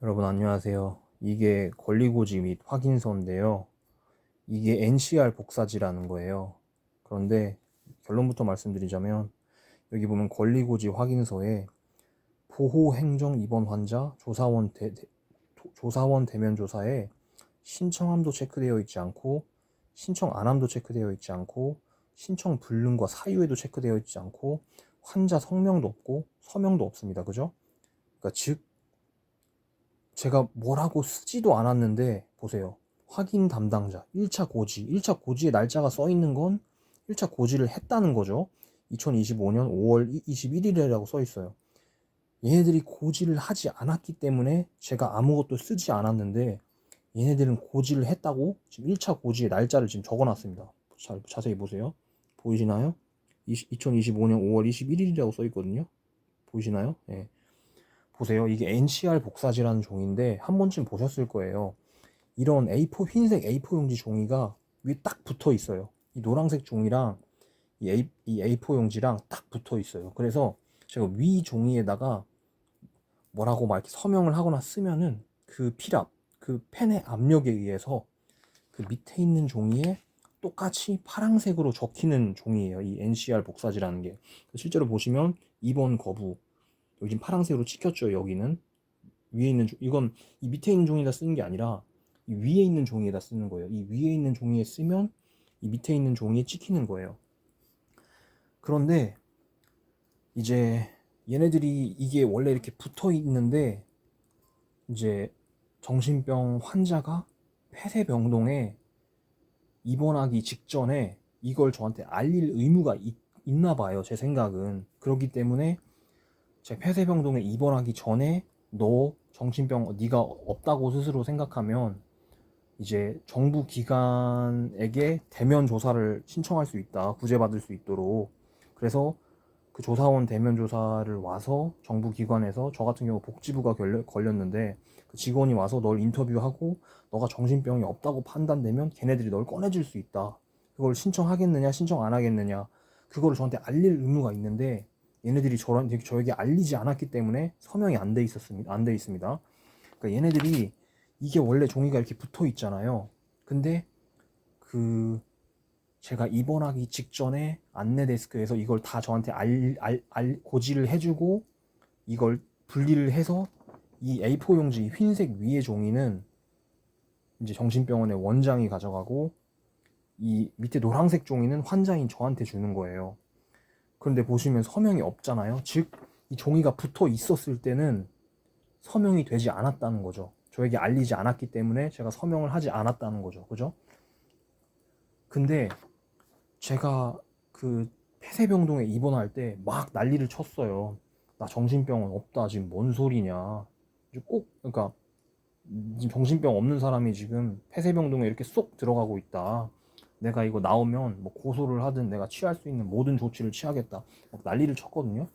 여러분 안녕하세요. 이게 권리고지 및 확인서인데요. 이게 NCR 복사지라는 거예요. 그런데 결론부터 말씀드리자면 여기 보면 권리고지 확인서에 보호 행정 입원 환자 조사원 대, 조사원 대면 조사에 신청함도 체크되어 있지 않고 신청 안함도 체크되어 있지 않고 신청 불능과 사유에도 체크되어 있지 않고 환자 성명도 없고 서명도 없습니다. 그죠? 그러니까 즉 제가 뭐라고 쓰지도 않았는데 보세요. 확인 담당자 1차 고지 1차 고지에 날짜가 써 있는 건 1차 고지를 했다는 거죠. 2025년 5월 21일이라고 써 있어요. 얘네들이 고지를 하지 않았기 때문에 제가 아무것도 쓰지 않았는데 얘네들은 고지를 했다고 지금 1차 고지의 날짜를 지금 적어놨습니다. 자, 자세히 보세요. 보이시나요? 2025년 5월 21일이라고 써 있거든요. 보이시나요? 예. 보세요. 이게 NCR 복사지라는 종인데 한 번쯤 보셨을 거예요. 이런 A4 흰색 A4 용지 종이가 위에 딱 붙어 있어요. 이 노란색 종이랑 이, A, 이 A4 용지랑 딱 붙어 있어요. 그래서 제가 위 종이에다가 뭐라고 막 이렇게 서명을 하거나 쓰면은 그 필압, 그 펜의 압력에 의해서 그 밑에 있는 종이에 똑같이 파란색으로 적히는 종이에요. 이 NCR 복사지라는 게. 실제로 보시면 2번 거부, 여기 지금 파란색으로 찍혔죠. 여기는 위에 있는 종, 이건 이 밑에 있는 종이에다 쓰는 게 아니라 이 위에 있는 종이에다 쓰는 거예요. 이 위에 있는 종이에 쓰면 이 밑에 있는 종이에 찍히는 거예요. 그런데 이제 얘네들이 이게 원래 이렇게 붙어 있는데 이제 정신병 환자가 폐쇄병동에 입원하기 직전에 이걸 저한테 알릴 의무가 있, 있나 봐요. 제 생각은. 그렇기 때문에 제 폐쇄병동에 입원하기 전에 너 정신병 네가 없다고 스스로 생각하면 이제 정부 기관에게 대면 조사를 신청할 수 있다. 구제받을 수 있도록. 그래서 그 조사원 대면 조사를 와서 정부 기관에서 저 같은 경우 복지부가 걸렸는데 그 직원이 와서 널 인터뷰하고 너가 정신병이 없다고 판단되면 걔네들이 널 꺼내줄 수 있다. 그걸 신청하겠느냐 신청 안 하겠느냐 그거를 저한테 알릴 의무가 있는데 얘네들이 저런 저에게 알리지 않았기 때문에 서명이 안 돼 있었습니다. 안 돼 있습니다. 그러니까 얘네들이 이게 원래 종이가 이렇게 붙어 있잖아요. 근데 그 제가 입원하기 직전에 안내 데스크에서 이걸 다 저한테 알, 알, 알 고지를 해주고 이걸 분리를 해서 이 A4 용지 이 흰색 위의 종이는 이제 정신병원의 원장이 가져가고 이 밑에 노란색 종이는 환자인 저한테 주는 거예요. 그런데 보시면 서명이 없잖아요. 즉, 이 종이가 붙어 있었을 때는 서명이 되지 않았다는 거죠. 저에게 알리지 않았기 때문에 제가 서명을 하지 않았다는 거죠. 그죠? 근데 제가 그 폐쇄병동에 입원할 때 막 난리를 쳤어요. 나 정신병은 없다. 지금 뭔 소리냐. 꼭, 그러니까, 정신병 없는 사람이 지금 폐쇄병동에 이렇게 쏙 들어가고 있다. 내가 이거 나오면 뭐 고소를 하든 내가 취할 수 있는 모든 조치를 취하겠다. 막 난리를 쳤거든요.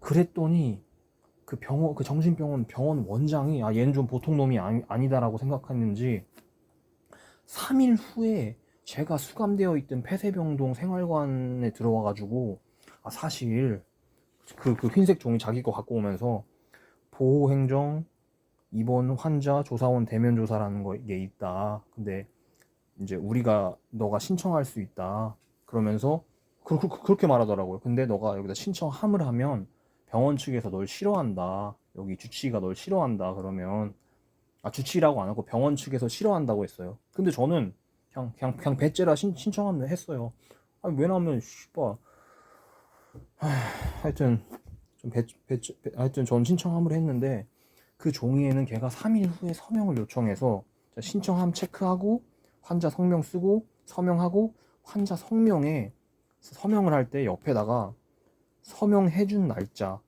그랬더니 그 병원, 그 정신병원 병원 원장이 아, 얘는 좀 보통 놈이 아니, 아니다라고 생각했는지 3일 후에 제가 수감되어 있던 폐쇄병동 생활관에 들어와 가지고 아, 사실 그, 그 흰색 종이 자기 거 갖고 오면서 보호행정 입원 환자 조사원 대면 조사라는 게 있다. 근데 이제 우리가 너가 신청할 수 있다. 그러면서 그렇게 말하더라고요. 근데 너가 여기다 신청함을 하면 병원 측에서 널 싫어한다. 여기 주치의가 널 싫어한다. 그러면 아 주치의라고 안 하고 병원 측에서 싫어한다고 했어요. 근데 저는 그냥 그냥 그냥 배째라 신, 신청하면 했어요. 아니 왜냐면 씨발 하, 하여튼 좀 배, 배, 배, 하여튼 전 신청함을 했는데 그 종이에는 걔가 3일 후에 서명을 요청해서 신청함 체크하고 환자 성명 쓰고 서명하고 환자 성명에 서명을 할 때 옆에다가 서명해준 날짜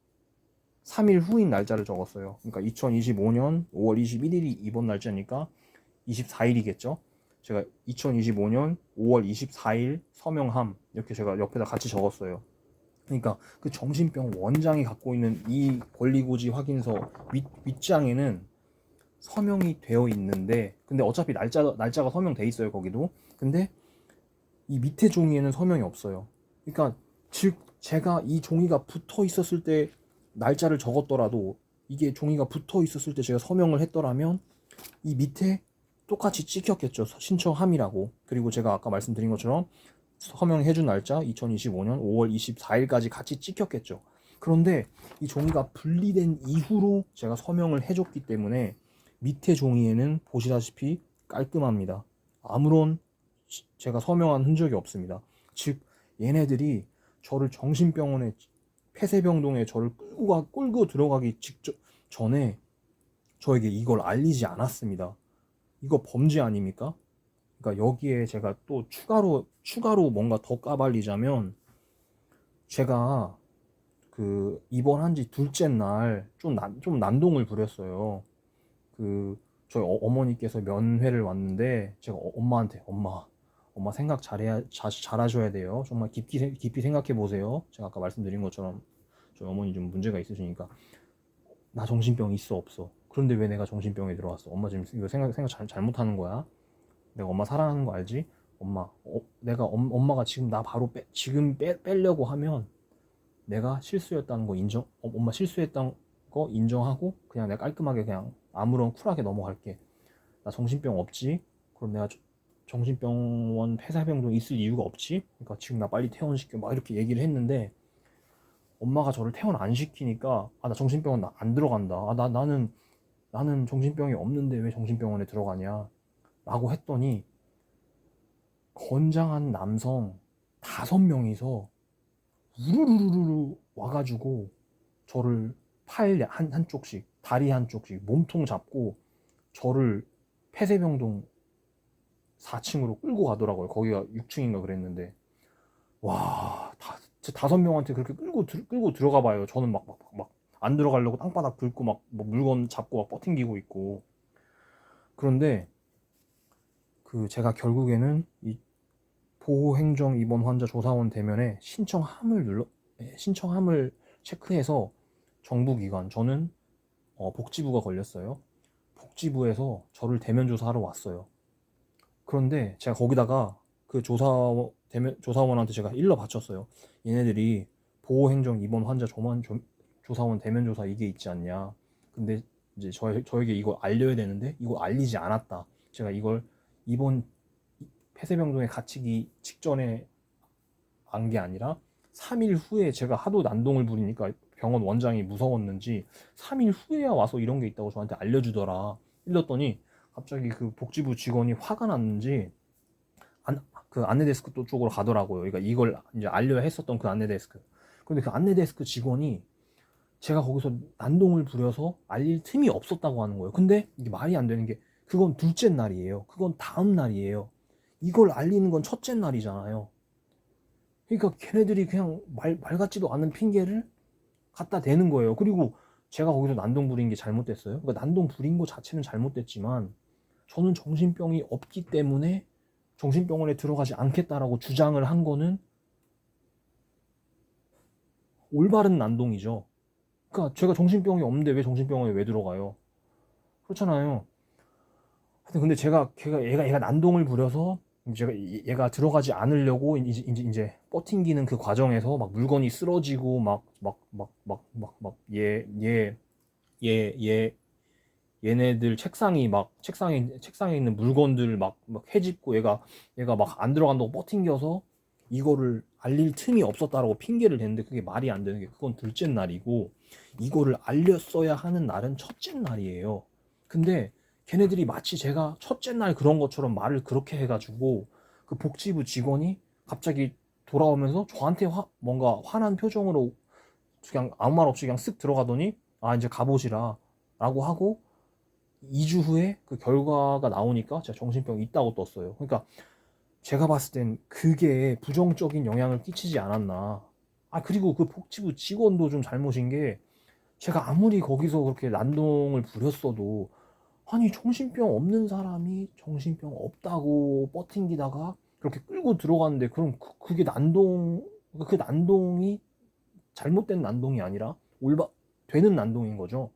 3일 후인 날짜를 적었어요. 그러니까 2025년 5월 21일이 이번 날짜니까 24일이겠죠. 제가 2025년 5월 24일 서명함 이렇게 제가 옆에다 같이 적었어요. 그러니까 그 정신병 원장이 갖고 있는 이 권리고지 확인서 윗, 윗장에는 서명이 되어 있는데 근데 어차피 날짜 날짜가 서명돼 있어요 거기도 근데 이 밑에 종이에는 서명이 없어요 그러니까 즉 제가 이 종이가 붙어 있었을 때 날짜를 적었더라도 이게 종이가 붙어 있었을 때 제가 서명을 했더라면 이 밑에 똑같이 찍혔겠죠. 신청함이라고. 그리고 제가 아까 말씀드린 것처럼 서명해준 날짜 2025년 5월 24일까지 같이 찍혔겠죠. 그런데 이 종이가 분리된 이후로 제가 서명을 해줬기 때문에 밑에 종이에는 보시다시피 깔끔합니다. 아무런 시- 제가 서명한 흔적이 없습니다. 즉 얘네들이 저를 정신병원에 폐쇄병동에 저를 끌고 가 끌고 들어가기 직전 전에 저에게 이걸 알리지 않았습니다. 이거 범죄 아닙니까? 그러니까 여기에 제가 또 추가로 추가로 뭔가 더 까발리자면 제가 그 입원한 지 둘째 날좀 난, 좀 난동을 부렸어요. 그 저희 어, 어머니께서 면회를 왔는데 제가 어- 엄마한테 엄마 엄마 생각 잘해야 자, 잘하셔야 돼요. 정말 깊이 생- 깊이 생각해 보세요. 제가 아까 말씀드린 것처럼 저희 어머니 좀 문제가 있으시니까 나 정신병 있어 없어. 그런데 왜 내가 정신병에 들어왔어? 엄마 지금 이거 생각 생각 잘, 잘못하는 거야. 내가 엄마 사랑하는 거 알지? 엄마 어, 내가 엄, 엄마가 지금 나 바로 빼, 지금 빼, 빼려고 하면 내가 실수였다는 거 인정 어, 엄마 실수했다는 거 인정하고 그냥 내가 깔끔하게 그냥 아무런 쿨하게 넘어갈게. 나 정신병 없지? 그럼 내가 저- 정신병원 폐사병동 있을 이유가 없지? 그러니까 지금 나 빨리 퇴원시켜 막 이렇게 얘기를 했는데 엄마가 저를 퇴원 안 시키니까 아 나 정신병원 나 안 들어간다. 아 나 나는 나는 정신병이 없는데 왜 정신병원에 들어가냐? 라고 했더니 건장한 남성 다섯 명이서 우르르르르 와가지고 저를 팔 한 한쪽씩 다리 한쪽씩 몸통 잡고 저를 폐쇄병동 4층으로 끌고 가더라고요. 거기가 6층인가 그랬는데 와, 다, 다섯 명한테 그렇게 끌고 들, 끌고 들어가 봐요. 저는 막 막 막 안 들어가려고 땅바닥 긁고 막 뭐 물건 잡고 막 버팅기고 있고 그런데 그 제가 결국에는 이 보호행정 입원 환자 조사원 대면에 신청함을 눌러 예, 신청함을 체크해서 정부기관 저는 어, 복지부가 걸렸어요. 복지부에서 저를 대면 조사하러 왔어요. 그런데 제가 거기다가 그 조사 대면 조사원한테 제가 일러 바쳤어요. 얘네들이 보호행정 입원 환자 조만 조, 조사원 대면 조사 이게 있지 않냐. 근데 이제 저 저에게 이걸 알려야 되는데 이거 알리지 않았다. 제가 이걸 입원 폐쇄병동에 갇히기 직전에 안 게 아니라 3일 후에 제가 하도 난동을 부리니까 병원 원장이 무서웠는지 3일 후에야 와서 이런 게 있다고 저한테 알려주더라. 일렀더니 갑자기 그 복지부 직원이 화가 났는지 안, 그 안내 데스크 또 쪽으로 가더라고요. 그러니까 이걸 이제 알려야 했었던 그 안내 데스크. 근데 그 안내 데스크 직원이 제가 거기서 난동을 부려서 알릴 틈이 없었다고 하는 거예요. 근데 이게 말이 안 되는 게 그건 둘째 날이에요. 그건 다음 날이에요. 이걸 알리는 건 첫째 날이잖아요. 그러니까 걔네들이 그냥 말, 말 같지도 않은 핑계를 갖다 대는 거예요. 그리고 제가 거기서 난동 부린 게 잘못됐어요. 그러니까 난동 부린 거 자체는 잘못됐지만 저는 정신병이 없기 때문에 정신병원에 들어가지 않겠다라고 주장을 한 거는 올바른 난동이죠. 그러니까 제가 정신병이 없는데 왜 정신병원에 왜 들어가요? 그렇잖아요. 하여튼 근데 제가 걔가 얘가 얘가 난동을 부려서 얘- 얘가 들어가지 않으려고 이제 이제 이제 버팅기는 그 과정에서 막 물건이 쓰러지고 막 막 막 막 막 막 얘 얘 얘 얘 얘네들 책상이 막 책상에 책상에 있는 물건들 막, 막 해집고 얘가 얘가 막 안 들어간다고 버팅겨서 이거를 알릴 틈이 없었다라고 핑계를 대는데 그게 말이 안 되는 게 그건 둘째 날이고 이거를 알렸어야 하는 날은 첫째 날이에요. 근데 걔네들이 마치 제가 첫째 날 그런 것처럼 말을 그렇게 해가지고 그 복지부 직원이 갑자기 돌아오면서 저한테 화, 뭔가 화난 표정으로 그냥 아무 말 없이 그냥 쓱 들어가더니 아 이제 가보시라 라고 하고 2주 후에 그 결과가 나오니까 제가 정신병이 있다고 떴어요. 그러니까 제가 봤을 땐 그게 부정적인 영향을 끼치지 않았나. 아, 그리고 그 복지부 직원도 좀 잘못인 게 제가 아무리 거기서 그렇게 난동을 부렸어도 아니, 정신병 없는 사람이 정신병 없다고 버팅기다가 그렇게 끌고 들어갔는데 그럼 그, 그게 난동, 그 난동이 잘못된 난동이 아니라 올바, 되는 난동인 거죠.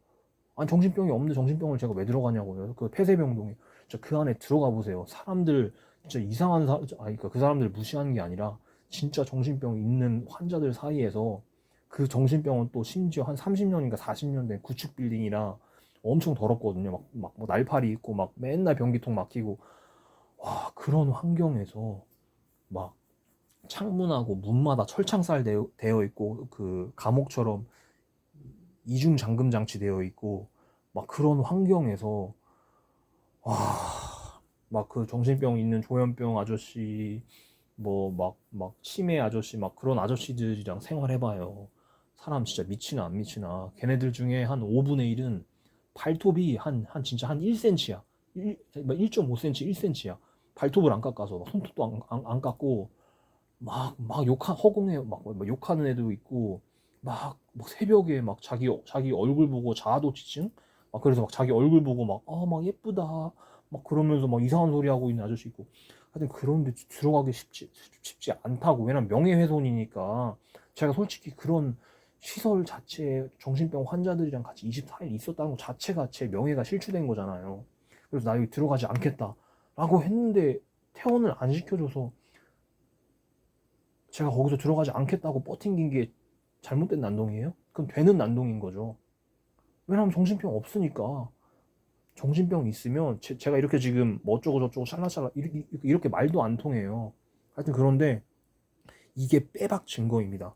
아니, 정신병이 없는데 정신병을 제가 왜 들어가냐고요. 그 폐쇄병동에. 그 안에 들어가 보세요. 사람들, 진짜 이상한 사, 아니, 그러니까 그 사람들 무시하는 게 아니라 진짜 정신병 있는 환자들 사이에서 그 정신병원 또 심지어 한 30년인가 40년 된 구축 빌딩이라 엄청 더럽거든요. 막, 막, 뭐 날파리 있고, 막 맨날 변기통 막히고, 와, 그런 환경에서 막 창문하고 문마다 철창살 되어, 되어 있고, 그 감옥처럼 이중 잠금 장치 되어 있고, 막 그런 환경에서, 와, 막 그 정신병 있는 조현병 아저씨, 뭐 막, 막 치매 아저씨, 막 그런 아저씨들이랑 생활해봐요. 사람 진짜 미치나 안 미치나. 걔네들 중에 한 5분의 1은 발톱이 한, 한 진짜 한 1cm야. 1, 1.5cm, 1cm야. 발톱을 안 깎아서 막 손톱도 안, 안, 안 깎고 막, 막 욕하, 허공에 막, 막 욕하는 애도 있고 막, 막 새벽에 막 자기, 자기 얼굴 보고 자아도취증? 막 그래서 막 자기 얼굴 보고 막, 아, 막 예쁘다. 막 그러면서 막 이상한 소리 하고 있는 아저씨 있고. 하여튼 그런데 들어가기 쉽지, 쉽지 않다고. 왜냐면 명예훼손이니까. 제가 솔직히 그런 시설 자체에 정신병 환자들이랑 같이 24일 있었다는 것 자체가 제 명예가 실추된 거잖아요. 그래서 나 여기 들어가지 않겠다. 라고 했는데 퇴원을 안 시켜줘서 제가 거기서 들어가지 않겠다고 버팅긴 게 잘못된 난동이에요? 그럼 되는 난동인 거죠. 왜냐면 정신병 없으니까. 정신병 있으면 제, 가 이렇게 지금 뭐 어쩌고 저쩌고 샬라샬라 이렇게, 이렇게 말도 안 통해요. 하여튼 그런데 이게 빼박 증거입니다.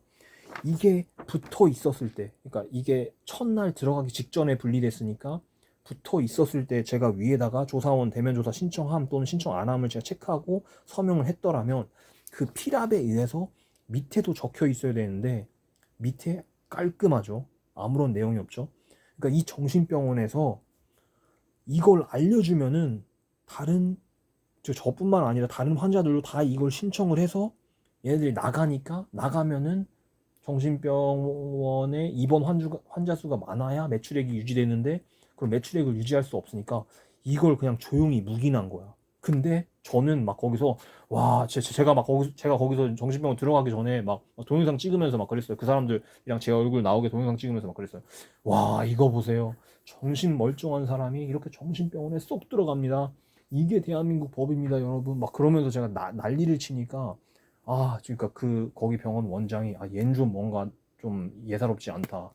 이게 붙어 있었을 때, 그러니까 이게 첫날 들어가기 직전에 분리됐으니까 붙어 있었을 때 제가 위에다가 조사원 대면 조사 신청함 또는 신청 안 함을 제가 체크하고 서명을 했더라면 그 피랍에 의해서 밑에도 적혀 있어야 되는데 밑에 깔끔하죠. 아무런 내용이 없죠. 그러니까 이 정신병원에서 이걸 알려주면은 다른 저 저뿐만 아니라 다른 환자들도 다 이걸 신청을 해서 얘네들이 나가니까 나가면은 정신병원에 입원 환주, 환자 수가 많아야 매출액이 유지되는데 그럼 매출액을 유지할 수 없으니까 이걸 그냥 조용히 묵인한 거야. 근데 저는 막 거기서 와 제, 제가 막 거기서 제가 거기서 정신병원 들어가기 전에 막 동영상 찍으면서 막 그랬어요. 그 사람들이랑 제 얼굴 나오게 동영상 찍으면서 막 그랬어요. 와 이거 보세요. 정신 멀쩡한 사람이 이렇게 정신병원에 쏙 들어갑니다. 이게 대한민국 법입니다, 여러분. 막 그러면서 제가 나, 난리를 치니까 아, 그러니까 그 거기 병원 원장이 아, 얜 좀 뭔가 좀 예사롭지 않다.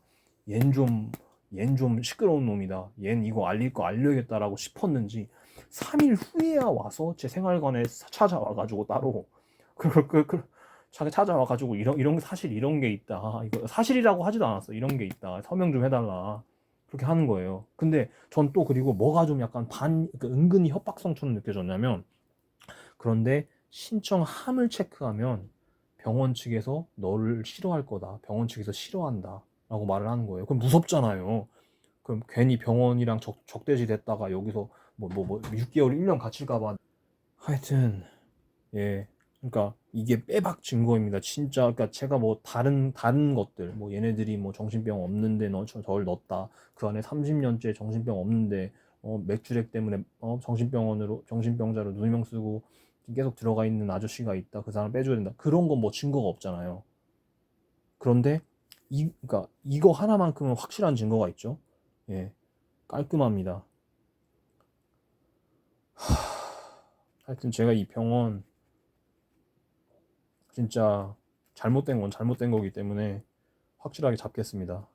얜 좀, 얜 좀 시끄러운 놈이다. 얜 이거 알릴 거 알려야겠다라고 싶었는지 3일 후에야 와서 제 생활관에 찾아와가지고 따로 그, 그, 그, 자기 찾아와가지고 이런, 이런, 사실 이런 게 있다. 이거 사실이라고 하지도 않았어. 이런 게 있다. 서명 좀 해달라. 그렇게 하는 거예요. 근데 전 또 그리고 뭐가 좀 약간 반, 그 은근히 협박성처럼 느껴졌냐면 그런데 신청함을 체크하면 병원 측에서 너를 싫어할 거다. 병원 측에서 싫어한다. 라고 말을 하는 거예요. 그럼 무섭잖아요. 그럼 괜히 병원이랑 적, 적대지 됐다가 여기서 뭐, 뭐, 뭐, 6개월, 1년 갇힐까봐. 하여튼, 예. 그러니까 이게 빼박 증거입니다. 진짜 그러니까 제가 뭐 다른 다른 것들 뭐 얘네들이 뭐 정신병 없는데 너 저를 넣었다. 그 안에 30년째 정신병 없는데 어 맥주액 때문에 어 정신병원으로 정신병자로 누명 쓰고 계속 들어가 있는 아저씨가 있다. 그 사람 빼줘야 된다. 그런 건 뭐 증거가 없잖아요. 그런데 이 그러니까 이거 하나만큼은 확실한 증거가 있죠. 예. 깔끔합니다. 하... 하여튼 제가 이 병원 진짜 잘못된 건 잘못된 거기 때문에 확실하게 잡겠습니다.